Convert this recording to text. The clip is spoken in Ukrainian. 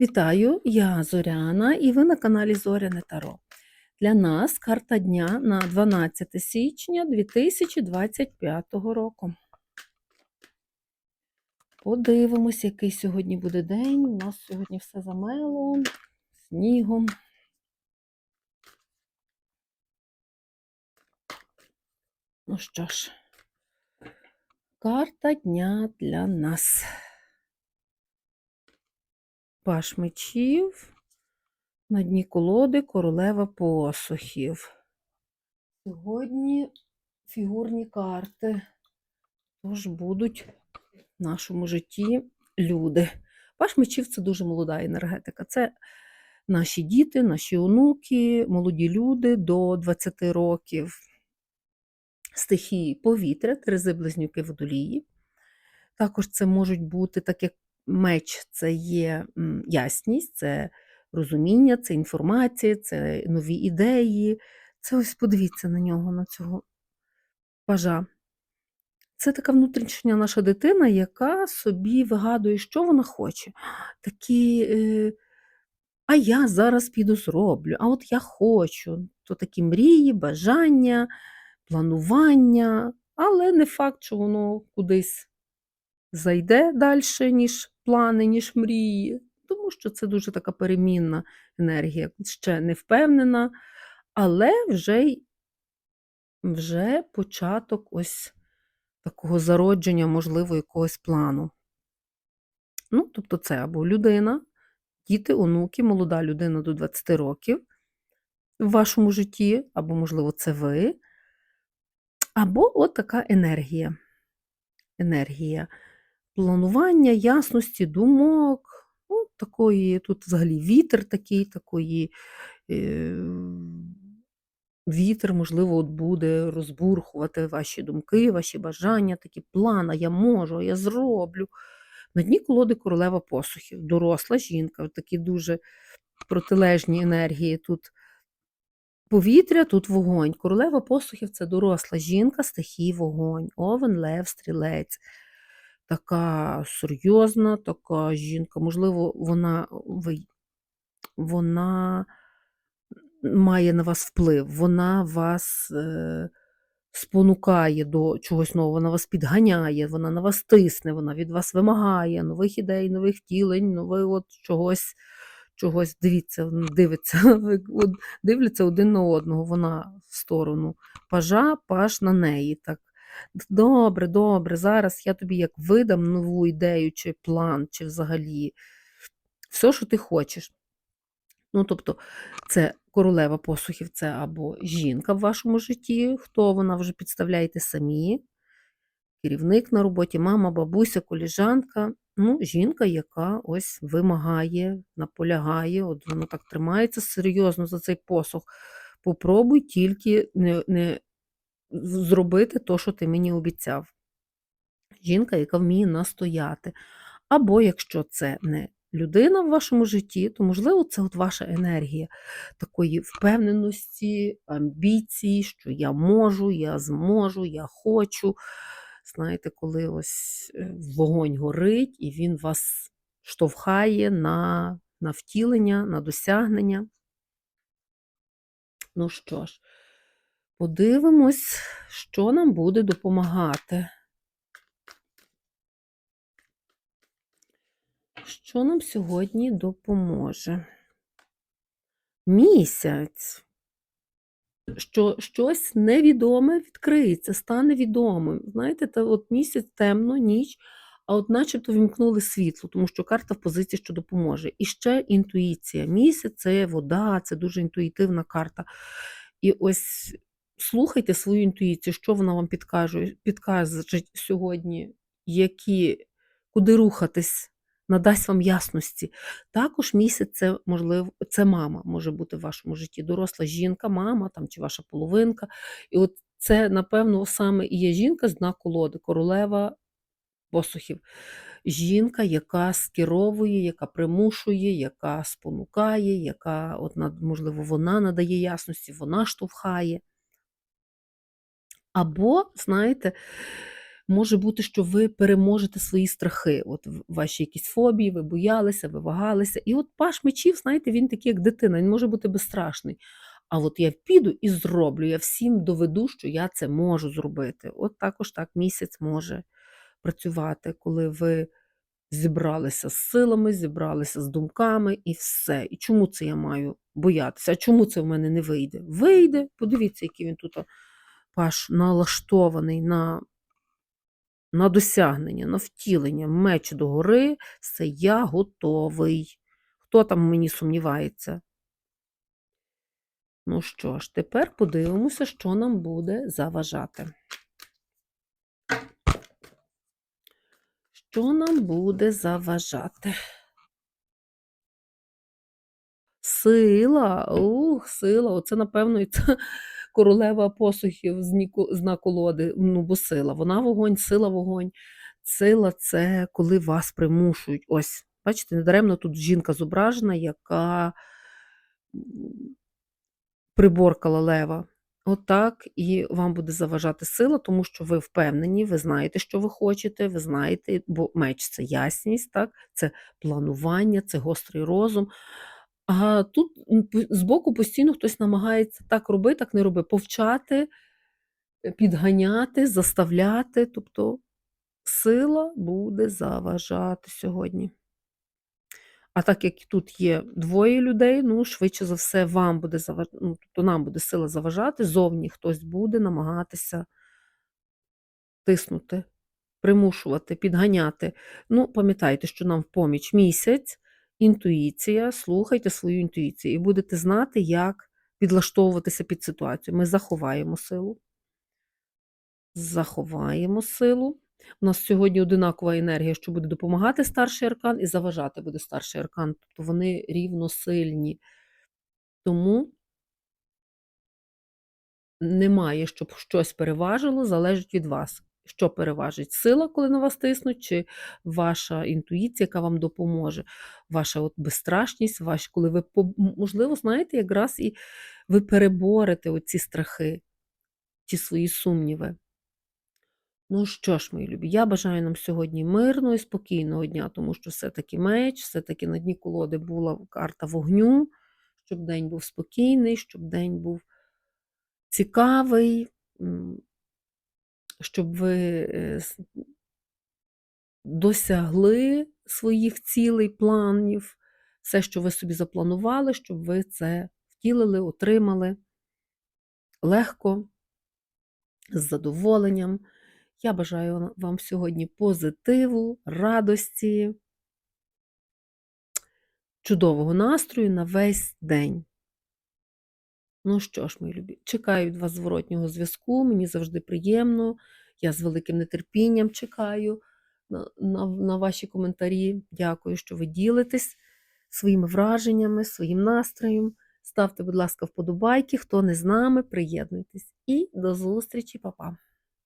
Вітаю, я Зоряна, і ви на каналі Зоряне Таро. Для нас карта дня на 12 січня 2025 року. Подивимось, який сьогодні буде день. У нас сьогодні все замело, снігом. Ну що ж, карта дня для нас. Паш мечів, на дні колоди королева посухів. Сьогодні фігурні карти, тож будуть в нашому житті люди. Паш мечів це дуже молода енергетика. Це наші діти, наші онуки, молоді люди до 20 років. Стихії повітря, терези близнюки водолії. Також це можуть бути, так як меч це є ясність, це розуміння, це інформація, це нові ідеї. Це ось подивіться на нього, на цього пажа. Це така внутрішня наша дитина, яка собі вигадує, що вона хоче. Такі, е, а я зараз піду зроблю, а от я хочу. То такі мрії, бажання, планування, але не факт, що воно кудись зайде далі, ніж плани, ніж мрії, тому що це дуже така перемінна енергія, ще не впевнена, але вже, вже початок ось такого зародження, можливо, якогось плану. Ну, тобто це або людина, діти, онуки, молода людина до 20 років в вашому житті, або, можливо, це ви, або от така енергія. Енергія планування, ясності, думок, ну, такої, тут взагалі вітер такий, такої. Е, Вітер, можливо, от буде розбурхувати ваші думки, ваші бажання, такі плани, я можу, я зроблю. На дні колоди королева посухів, доросла жінка, такі дуже протилежні енергії. Тут повітря, тут вогонь. Королева посухів це доросла жінка, стихій вогонь, овен, лев, стрілець. Така серйозна, така жінка. Можливо, вона, вона має на вас вплив, вона вас е, спонукає до чогось нового, вона вас підганяє, вона на вас тисне, вона від вас вимагає нових ідей, нових втілень, нових от чогось, чогось. Дивіться, дивиться, дивляться один на одного, вона в сторону пажа, паж на неї. так. Добре, добре, зараз я тобі як видам нову ідею, чи план, чи взагалі все, що ти хочеш. Ну, тобто, це королева посухів, це або жінка в вашому житті, хто вона вже підставляєте самі, керівник на роботі, мама, бабуся, коліжанка. Ну, жінка, яка ось вимагає, наполягає, от вона так тримається серйозно за цей посух. Попробуй тільки не, не зробити те, що ти мені обіцяв. Жінка, яка вміє настояти. Або якщо це не людина в вашому житті, то, можливо, це от ваша енергія такої впевненості, амбіції, що я можу, я зможу, я хочу. Знаєте, коли ось е, вогонь горить, і він вас штовхає на, на втілення, на досягнення. Ну що ж, подивимось, що нам буде допомагати. Що нам сьогодні допоможе? Місяць. Що щось невідоме відкриється, стане відомим. Знаєте, та от місяць темно, ніч, а от начебто вімкнули світло, тому що карта в позиції, що допоможе. І ще інтуїція. Місяць це вода, це дуже інтуїтивна карта. І ось слухайте свою інтуїцію, що вона вам підкаже, підкаже сьогодні, які, куди рухатись надасть вам ясності. Також місяць це можливо, це мама може бути в вашому житті. Доросла жінка, мама там чи ваша половинка. І от це, напевно, саме і є жінка з дна колоди, королева посухів. Жінка, яка скеровує, яка примушує, яка спонукає, яка, от, можливо, вона надає ясності, вона штовхає. Або, знаєте, Може бути, що ви переможете свої страхи, от ваші якісь фобії, ви боялися, ви вагалися. І от паш мечів, знаєте, він такий, як дитина, він може бути безстрашний. А от я піду і зроблю, я всім доведу, що я це можу зробити. От також так місяць може працювати, коли ви зібралися з силами, зібралися з думками і все. І чому це я маю боятися? А чому це в мене не вийде? Вийде. Подивіться, який він тут паш налаштований на, на досягнення, на втілення. Меч догори, все я готовий. Хто там мені сумнівається? Ну що ж, тепер подивимося, що нам буде заважати. Що нам буде заважати? Сила, ух, сила. Оце, напевно, і та королева посухів з, ніко. Ну, бо сила. Вона вогонь, сила вогонь. Сила це коли вас примушують. Ось, бачите, недаремно тут жінка зображена, яка приборкала лева. Отак і вам буде заважати сила, тому що ви впевнені, ви знаєте, що ви хочете, ви знаєте, бо меч це ясність, так? це планування, це гострий розум. А тут збоку постійно хтось намагається так роби, так не роби, повчати, е, підганяти, заставляти. Тобто сила буде заважати сьогодні. А так як тут є двоє людей, ну, швидше за все, вам буде заважати, ну, тобто нам буде сила заважати, зовні хтось буде намагатися тиснути, примушувати, підганяти. Ну, пам'ятайте, що нам в поміч місяць, інтуїція, слухайте свою інтуїцію і будете знати, як підлаштовуватися під ситуацію. Ми заховаємо силу. Заховаємо силу. У нас сьогодні одинакова енергія, що буде допомагати старший аркан, і заважати буде старший аркан. Тобто вони рівносильні. Тому немає, щоб щось переважило, залежить від вас. Що переважить? Сила, коли на вас тиснуть, чи ваша інтуїція, яка вам допоможе, ваша от безстрашність, ваш, коли ви, можливо, знаєте, якраз і ви переборете оці страхи чи свої сумніви. Ну що ж, мої любі, я бажаю нам сьогодні мирного і спокійного дня, тому що все-таки меч, все-таки на дні колоди була карта вогню, щоб день був спокійний, щоб день був цікавий, щоб ви е, досягли своїх цілей, планів, все, що ви собі запланували, щоб ви це втілили, отримали легко, з задоволенням. Я бажаю вам сьогодні позитиву, радості, чудового настрою на весь день. Ну що ж, мої любі, чекаю від вас зворотнього зв'язку. Мені завжди приємно. Я з великим нетерпінням чекаю на, на, на ваші коментарі. Дякую, що ви ділитесь своїми враженнями, своїм настроєм. Ставте, будь ласка, вподобайки. Хто не з нами, приєднуйтесь. І до зустрічі, па-па.